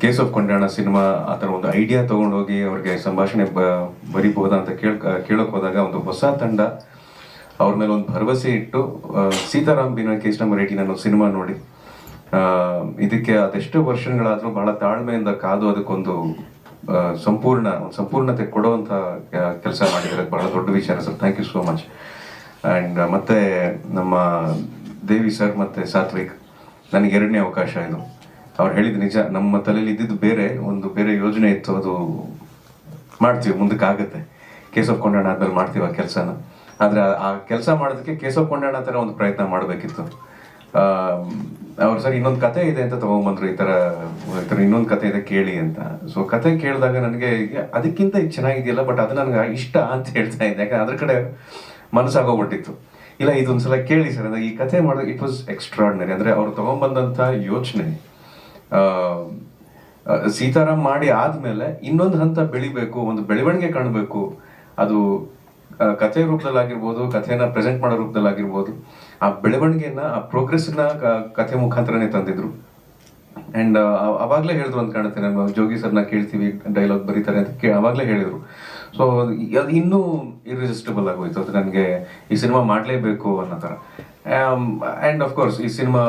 Case of Kondana cinema ಆ ಥರ ಒಂದು ಐಡಿಯಾ ತೊಗೊಂಡೋಗಿ ಅವ್ರಿಗೆ ಸಂಭಾಷಣೆ ಬ, ಬರಿಬಹುದಾ ಅಂತ ಕೇಳ್ ಕೇಳೋಕೆ ಹೋದಾಗ ಒಂದು ಹೊಸ ತಂಡ ಅವ್ರ ಮೇಲೆ ಒಂದು ಭರವಸೆ ಇಟ್ಟು ಸೀತಾರಾಮ್ ಬಿನ ಕೇಸ್ ನಂಬರ್ ಏಯ್ಟೀನ್ ಅನ್ನೋ ಸಿನಿಮಾ ನೋಡಿ. ಇದಕ್ಕೆ ಅದೆಷ್ಟು ವರ್ಷಗಳಾದರೂ ಬಹಳ ತಾಳ್ಮೆಯಿಂದ ಕಾದು ಅದಕ್ಕೊಂದು ಸಂಪೂರ್ಣ, ಒಂದು ಸಂಪೂರ್ಣತೆ ಕೊಡುವಂತ ಕೆಲಸ ಮಾಡಿದರೆ ಬಹಳ ದೊಡ್ಡ ವಿಚಾರ sir. Thank you so much and ಮತ್ತೆ ನಮ್ಮ ದೇವಿ ಸರ್ ಮತ್ತೆ ಸಾತ್ವಿಕ್, ನನಗೆ ಎರಡನೇ ಅವಕಾಶ ಇದು. ಅವ್ರು ಹೇಳಿದ ನಿಜ. ನಮ್ಮ ತಲೆಯಲ್ಲಿ ಇದ್ದಿದ್ದು ಬೇರೆ, ಒಂದು ಬೇರೆ ಯೋಜನೆ ಇತ್ತು, ಅದು ಮಾಡ್ತೀವಿ ಮುಂದಕ್ಕೆ ಆಗುತ್ತೆ ಆಫ್ ಕೊಂಡಾಣ ಆದ್ಮೇಲೆ ಮಾಡ್ತೀವಿ ಆ ಕೆಲಸನ. ಆದ್ರೆ ಆ- ಕೆಲಸ ಮಾಡೋದಕ್ಕೆ ಕೇಸ್ ಆಫ್ ಕೊಂಡಾಣ ತರ ಒಂದು ಪ್ರಯತ್ನ ಮಾಡಬೇಕಿತ್ತು. ಅವ್ರು ಸರ್, ಇನ್ನೊಂದು ಕತೆ ಇದೆ ಅಂತ ತಗೊಂಡ್ಬಂದ್ರು ಈ ತರ ಈ ತರ ಇನ್ನೊಂದು ಕತೆ ಇದೆ, ಕೇಳಿ ಅಂತ. ಸೊ ಕತೆ ಕೇಳಿದಾಗ ನನಗೆ ಅದಕ್ಕಿಂತ ಚೆನ್ನಾಗಿದೆಯಲ್ಲ ಬಟ್ ಅದು ನನಗೆ ಇಷ್ಟ ಅಂತ ಹೇಳ್ತಾ ಇದ್ದೆ. ಯಾಕಂದ್ರೆ ಅದ್ರ ಕಡೆ ಮನಸ್ಸಾಗೋಗ್ಬಿಟ್ಟಿತ್ತು. ಇಲ್ಲ, ಇದೊಂದ್ಸಲ ಕೇಳಿ ಸರ್, ಅಂದ್ರೆ ಈ ಕತೆ ಮಾಡೋದು ಇಟ್ ವಾಸ್ ಎಕ್ಸ್ಟ್ರಾರ್ಡಿನರಿ ಅಂದ್ರೆ ಅವ್ರು ತಗೊಂಡ್ಬಂದಂತ ಯೋಚನೆ ಸೀತಾರಾಮ್ ಮಾಡಿ ಆದ್ಮೇಲೆ ಇನ್ನೊಂದು ಹಂತ ಬೆಳಿಬೇಕು, ಒಂದು ಬೆಳವಣಿಗೆ ಕಾಣಬೇಕು. ಅದು ಕಥೆ ಕಥೆ ರೂಪದಲ್ಲಾಗಿರ್ಬೋದು, ಕಥೆನ ಪ್ರೆಸೆಂಟ್ ಮಾಡೋ ರೂಪದಲ್ಲಾಗಿರ್ಬೋದು, ಆ ಬೆಳವಣಿಗೆನ, ಆ ಪ್ರೋಗ್ರೆಸ್ನ ಕಥೆ ಮುಖಾಂತರನೇ ತಂದಿದ್ರು. ಅಂಡ್ ಅವಾಗ್ಲೇ ಹೇಳಿದ್ರು ಅಂತ ಕಾಣುತ್ತೆ, ನಮ್ಮ ಜೋಗಿ ಸರ್ನ ಕೇಳ್ತೀವಿ ಡೈಲಾಗ್ ಬರೀತಾರೆ ಅಂತ ಕೇ, ಅವಾಗ್ಲೇ ಹೇಳಿದ್ರು. ಸೊ ಅದು ಇನ್ನೂ ಇರ್ರೆಸಿಸ್ಟಬಲ್ ಆಗೋಯ್ತು. ಅದು ನನಗೆ ಈ ಸಿನಿಮಾ ಮಾಡಲೇಬೇಕು ಅನ್ನೋ ಥರ. ಆ್ಯಂಡ್ ಆಫ್ ಕೋರ್ಸ್ ಈ cinema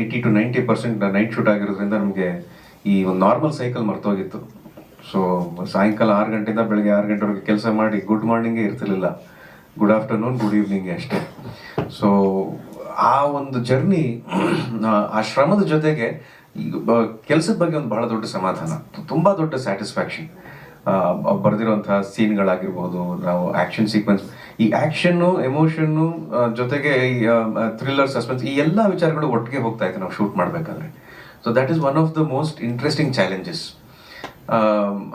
eighty to ninety percent night shoot ಆಗಿರೋದ್ರಿಂದ ನಮಗೆ ಈ ಒಂದು ನಾರ್ಮಲ್ ಸೈಕಲ್ ಮರ್ತೋಗಿತ್ತು. ಸೊ ಸಾಯಂಕಾಲ ಆರು ಗಂಟೆಯಿಂದ ಬೆಳಗ್ಗೆ ಆರು ಗಂಟೆವರೆಗೆ ಕೆಲಸ ಮಾಡಿ ಗುಡ್ ಮಾರ್ನಿಂಗೇ ಇರ್ತಿರ್ಲಿಲ್ಲ. ಗುಡ್ ಆಫ್ಟರ್ನೂನ್ ಗುಡ್ ಈವ್ನಿಂಗ್ ಅಷ್ಟೇ. ಸೊ ಆ ಒಂದು ಜರ್ನಿ ಆ ಶ್ರಮದ ಜೊತೆಗೆ ಕೆಲಸದ ಬಗ್ಗೆ ಒಂದು ಬಹಳ ದೊಡ್ಡ ಸಮಾಧಾನ. ತುಂಬ ದೊಡ್ಡ ಸ್ಯಾಟಿಸ್ಫ್ಯಾಕ್ಷನ್ ಬರೆದಿರುವಂತಹ ಸೀನ್ಗಳಾಗಿರ್ಬೋದು, ನಾವು ಆಕ್ಷನ್ ಸೀಕ್ವೆನ್ಸ್ ಈ ಆಕ್ಷನ್ನು ಎಮೋಷನ್ನು ಜೊತೆಗೆ ಈ ಥ್ರಿಲ್ಲರ್ ಸಸ್ಪೆನ್ಸ್ ಈ ಎಲ್ಲ ವಿಚಾರಗಳು ಒಟ್ಟಿಗೆ ಹೋಗ್ತಾ ಇತ್ತು ನಾವು ಶೂಟ್ ಮಾಡಬೇಕಾದ್ರೆ. So that is one of the most interesting challenges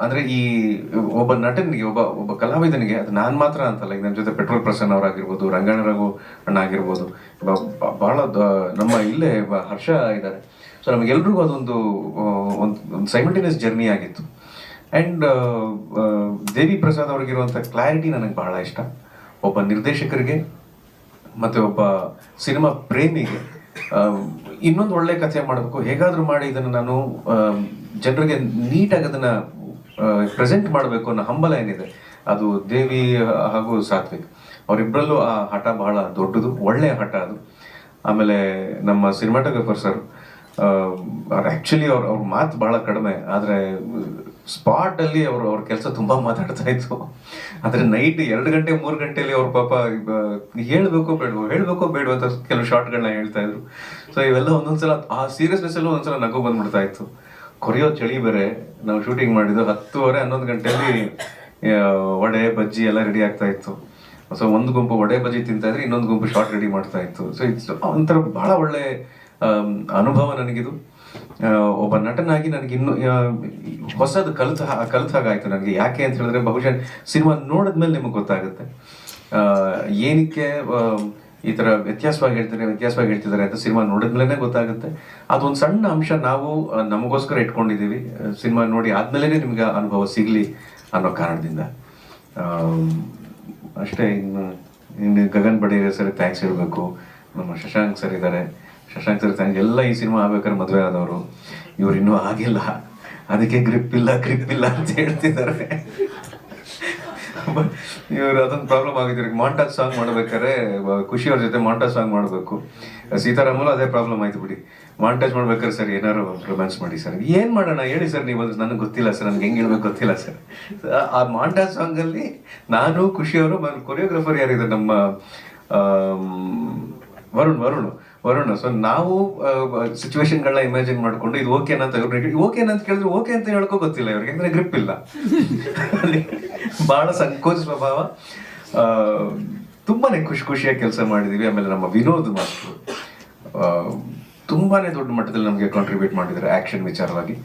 ಅಂದ್ರೆ ಈ, ಒಬ್ಬ ನಟನಿಗೆ, ಒಬ್ಬ ಒಬ್ಬ ಕಲಾವಿದನಿಗೆ, ಅದು ನಾನ್ ಮಾತ್ರ ಅಂತಲ್ಲ, ಈಗ ನನ್ನ ಜೊತೆ ಪೆಟ್ರೋಲ್ ಪ್ರಸನ್ನ ಅವರಾಗಿರ್ಬೋದು, ರಂಗಣ್ಣ ರಘು ಅಣ್ಣ ಆಗಿರ್ಬೋದು ದ- ನಮ್ಮ ಇಲ್ಲೇ ಹರ್ಷ ಇದ್ದಾರೆ. ಸೊ ನಮಗೆಲ್ರಿಗೂ ಅದೊಂದು ಒಂದು ಒಂದು ಸೈಮಲ್ಟೇನಿಯಸ್ ಜರ್ನಿ ಆಗಿತ್ತು. ಅಂಡ್ ದೇವಿ ಪ್ರಸಾದ್ ಅವ್ರಿಗಿರುವಂಥ ಕ್ಲಾರಿಟಿ ನನಗೆ ಬಹಳ ಇಷ್ಟ. ಒಬ್ಬ ನಿರ್ದೇಶಕರಿಗೆ ಮತ್ತು ಒಬ್ಬ ಸಿನಿಮಾ ಪ್ರೇಮಿಗೆ ಇನ್ನೊಂದು ಒಳ್ಳೆ ಕಥೆ ಮಾಡಬೇಕು. ಹೇಗಾದರೂ ಮಾಡಿ ಇದನ್ನು ನಾನು ಜನರಿಗೆ ನೀಟಾಗಿ ಅದನ್ನು ಪ್ರೆಸೆಂಟ್ ಮಾಡಬೇಕು ಅನ್ನೋ ಹಂಬಲ ಏನಿದೆ, ಅದು ದೇವಿ ಹಾಗೂ ಸಾತ್ವಿಕ್. ಅವರಿಬ್ಬರಲ್ಲೂ ಆ ಹಠ ಬಹಳ ದೊಡ್ಡದು ಒಳ್ಳೆಯ ಹಠ ಅದು. ಆಮೇಲೆ ನಮ್ಮ ಸಿನಿಮಾಟೋಗ್ರಫರ್ ಸರ್ ಆಕ್ಚುಲಿ ಅವ್ರ ಅವ್ರ ಮಾತು ಬಹಳ ಕಡಿಮೆ, ಆದ್ರೆ ಸ್ಪಾಟ್ ಅಲ್ಲಿ ಅವರು ಅವ್ರ ಕೆಲಸ ತುಂಬಾ ಮಾತಾಡ್ತಾ ಇತ್ತು ಆದ್ರೆ ನೈಟ್ ಎರಡು ಗಂಟೆ, ಮೂರು ಗಂಟೆಯಲ್ಲಿ ಅವ್ರ ಪಾಪ ಹೇಳ್ಬೇಕೋ ಬೇಡವೋ ಹೇಳ್ಬೇಕೋ ಬೇಡವೋ ಅಂತ ಕೆಲವು ಶಾರ್ಟ್ಗಳನ್ನ ಹೇಳ್ತಾ ಇದ್ರು. ಸೊ ಇವೆಲ್ಲ ಒಂದೊಂದ್ಸಲ ಆ ಸೀರಿಯಸ್ನೆಸ್ ಅಲ್ಲೂ ಒಂದ್ಸಲ ನಗು ಬಂದ್ಬಿಡ್ತಾ ಇತ್ತು. ಕೊರಿಯೋ ಚಳಿ ಬೇರೆ. ನಾವು ಶೂಟಿಂಗ್ ಮಾಡಿದ್ದು ಹತ್ತುವರೆ, ಹನ್ನೊಂದು ಗಂಟೆಯಲ್ಲಿ ವಡೆ, ಬಜ್ಜಿ ಎಲ್ಲ ರೆಡಿ ಆಗ್ತಾ ಇತ್ತು. ಸೊ ಒಂದು ಗುಂಪು ವಡೆ, ಬಜ್ಜಿ ತಿಂತಾ ಇದ್ರೆ ಇನ್ನೊಂದು ಗುಂಪು ಶಾರ್ಟ್ ರೆಡಿ ಮಾಡ್ತಾ ಇತ್ತು. ಸೊ ಇಟ್ಸ್ ಒಂಥರ ಬಹಳ ಒಳ್ಳೆ ಅನುಭವ ನನಗಿದು. ಒಬ್ಬ ನಟನಾಗಿ ನನಗೆ ಇನ್ನು ಹೊಸದು ಕಲಿತ ಕಲಿತ ಹಾಗಾಯ್ತು ನನಗೆ. ಯಾಕೆ ಅಂತ ಹೇಳಿದ್ರೆ ಬಹುಶಃ ಸಿನಿಮಾ ನೋಡಿದ್ಮೇಲೆ ನಿಮಗೆ ಗೊತ್ತಾಗುತ್ತೆ. ಏನಕ್ಕೆ ಈ ತರ ವ್ಯತ್ಯಾಸವಾಗಿ ಹೇಳ್ತಾರೆ, ವ್ಯತ್ಯಾಸವಾಗಿ ಹೇಳ್ತಿದ್ದಾರೆ ಅಂತ ಸಿನಿಮಾ ನೋಡಿದ್ಮೇಲೆ ಗೊತ್ತಾಗುತ್ತೆ. ಅದೊಂದು ಸಣ್ಣ ಅಂಶ ನಾವು ನಮಗೋಸ್ಕರ ಇಟ್ಕೊಂಡಿದ್ದೀವಿ. ಸಿನಿಮಾ ನೋಡಿ ಆದ್ಮೇಲೆ ನಿಮ್ಗೆ ಅನುಭವ ಸಿಗ್ಲಿ ಅನ್ನೋ ಕಾರಣದಿಂದ. ಅಷ್ಟೇ ಇನ್ನು ಇನ್ನು ಗಗನ್ ಬಡೇರ ಸರ್ ಥ್ಯಾಂಕ್ಸ್ ಹೇಳಬೇಕು. ನಮ್ಮ ಶಶಾಂಕ್ ಸರ್ ಇದ್ದಾರೆ. ಶಶಾಂಕ್ ಸರ್ ಎಲ್ಲ ಈ ಸಿನಿಮಾ ಆಗ್ಬೇಕಾದ್ರೆ ಮದುವೆ ಆದವರು. ಇವ್ರು ಇನ್ನೂ ಆಗಿಲ್ಲ. ಅದಕ್ಕೆ ಗ್ರಿಪ್ ಇಲ್ಲ ಗ್ರಿಪ್ ಇಲ್ಲ ಅಂತ ಹೇಳ್ತಿದ್ದಾರೆ. ಇವರು ಅದೊಂದು ಪ್ರಾಬ್ಲಮ್ ಆಗಿದ್ರು. ಮಾಂಟಾಜ್ ಸಾಂಗ್ ಮಾಡ್ಬೇಕಾದ್ರೆ ಖುಷಿ ಅವ್ರ ಜೊತೆ ಮಾಂಟಾಜ್ ಸಾಂಗ್ ಮಾಡಬೇಕು. ಸೀತಾರಾಮಲು ಅದೇ ಪ್ರಾಬ್ಲಮ್ ಆಯ್ತು ಬಿಡಿ. ಮಾಂಟಾಜ್ ಮಾಡ್ಬೇಕಾದ್ರೆ ಸರ್ ಏನಾರು ರೊಮ್ಯಾನ್ಸ್ ಮಾಡಿ ಸರ್. ಏನ್ ಮಾಡೋಣ? ಹೇಳಿ ಸರ್ ನೀವು ನನಗೆ ಗೊತ್ತಿಲ್ಲ ಸರ್. ನನ್ಗೆ ಹೆಂಗ್ ಹೇಳ್ಬೇಕು ಗೊತ್ತಿಲ್ಲ ಸರ್. ಆ ಮಾಂಟಾಜ್ ಸಾಂಗ್ ಅಲ್ಲಿ ನಾನು ಖುಷಿ ಅವರು ಕೊರಿಯೋಗ್ರಾಫರ್ ಯಾರಿದ್ದಾರೆ? ನಮ್ಮ ವರುಣ್ ವರುಣ್. ವರುಣ್ ಸೊ ನಾವು ಸಿಚುವೇಶನ್ಗಳನ್ನ ಇಮ್ಯಾಜಿನ್ ಮಾಡ್ಕೊಂಡು ಇದು ಓಕೆ ಅಂತ ಇವ್ರಿಗೆ ಓಕೆನಾ ಅಂತ ಕೇಳಿದ್ರೆ ಓಕೆ ಅಂತ ಹೇಳ್ಕೋ ಗೊತ್ತಿಲ್ಲ ಇವ್ರಿಗೆ, ಅಂದ್ರೆ ಗ್ರಿಪ್ ಇಲ್ಲ. ಬಹಳ ಸಂಕೋಚ ಸ್ವಭಾವ. ತುಂಬಾನೇ ಖುಷಿ ಖುಷಿಯಾಗಿ ಕೆಲಸ ಮಾಡಿದೀವಿ. ಆಮೇಲೆ ನಮ್ಮ ವಿನೋದ್ ಮಾಸ್ಟರ್ ತುಂಬಾನೇ ದೊಡ್ಡ ಮಟ್ಟದಲ್ಲಿ ನಮಗೆ ಕಾಂಟ್ರಿಬ್ಯೂಟ್ ಮಾಡಿದ್ದಾರೆ ಆಕ್ಷನ್ ವಿಚಾರವಾಗಿ.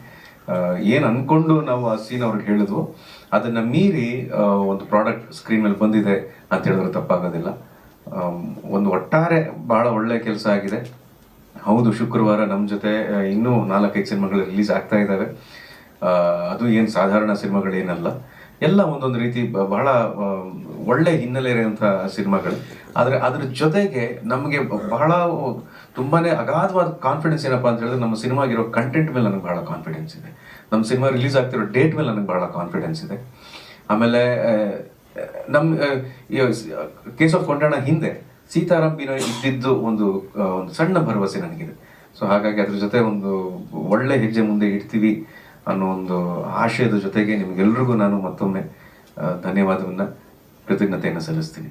ಏನು ಅನ್ಕೊಂಡು ನಾವು ಆ ಸೀನ್ ಅವ್ರಿಗೆ ಹೇಳಿದ್ವು, ಅದನ್ನ ಮೀರಿ ಒಂದು ಪ್ರಾಡಕ್ಟ್ ಸ್ಕ್ರೀನ್ ಮೇಲೆ ಬಂದಿದೆ ಅಂತ ಹೇಳಿದ್ರೆ ತಪ್ಪಾಗೋದಿಲ್ಲ. ಒಂದು ಒಟ್ಟಾರೆ ಬಹಳ ಒಳ್ಳೆ ಕೆಲಸ ಆಗಿದೆ. ಹೌದು, ಶುಕ್ರವಾರ ನಮ್ಮ ಜೊತೆ ಇನ್ನೂ ನಾಲ್ಕೈದು ಸಿನಿಮಾಗಳು ರಿಲೀಸ್ ಆಗ್ತಾ ಇದ್ದಾವೆ. ಅದು ಏನು ಸಾಧಾರಣ ಸಿನಿಮಾಗಳೇನಲ್ಲ ಎಲ್ಲ ಒಂದೊಂದು ರೀತಿ ಬಹಳ ಒಳ್ಳೆ ಹಿನ್ನೆಲೆ ಇರುವಂತಹ ಸಿನಿಮಾಗಳು. ಆದರೆ ಅದ್ರ ಜೊತೆಗೆ ನಮಗೆ ಬಹಳ ತುಂಬಾನೇ ಅಗಾಧವಾದ ಕಾನ್ಫಿಡೆನ್ಸ್ ಏನಪ್ಪ ಅಂತ ಹೇಳಿದ್ರೆ, ನಮ್ಮ ಸಿನಿಮಾಗಿರೋ ಕಂಟೆಂಟ್ ಮೇಲೆ ನನಗೆ ಬಹಳ ಕಾನ್ಫಿಡೆನ್ಸ್ ಇದೆ. ನಮ್ಮ ಸಿನಿಮಾ ರಿಲೀಸ್ ಆಗ್ತಿರೋ ಡೇಟ್ ಮೇಲೆ ನನಗೆ ಬಹಳ ಕಾನ್ಫಿಡೆನ್ಸ್ ಇದೆ. ಆಮೇಲೆ ನಮ್ಮ ಕೇಸ್ ಆಫ್ ಕೊಂಡಣ ಹಿಂದೆ ಸೀತಾರಾಮ್ ಬೀನ ಇದ್ದಿದ್ದು ಒಂದು ಒಂದು ಸಣ್ಣ ಭರವಸೆ ನನಗಿದೆ. ಸೊ ಹಾಗಾಗಿ ಅದ್ರ ಜೊತೆ ಒಂದು ಒಳ್ಳೆ ಹೆಜ್ಜೆ ಮುಂದೆ ಇಡ್ತೀವಿ ಅನ್ನೋ ಒಂದು ಆಶಯದ ಜೊತೆಗೆ ನಿಮ್ಗೆಲ್ರಿಗೂ ನಾನು ಮತ್ತೊಮ್ಮೆ ಧನ್ಯವಾದವನ್ನು ಧನ್ಯವಾದವನ್ನ, ಕೃತಜ್ಞತೆಯನ್ನು ಸಲ್ಲಿಸ್ತೀನಿ.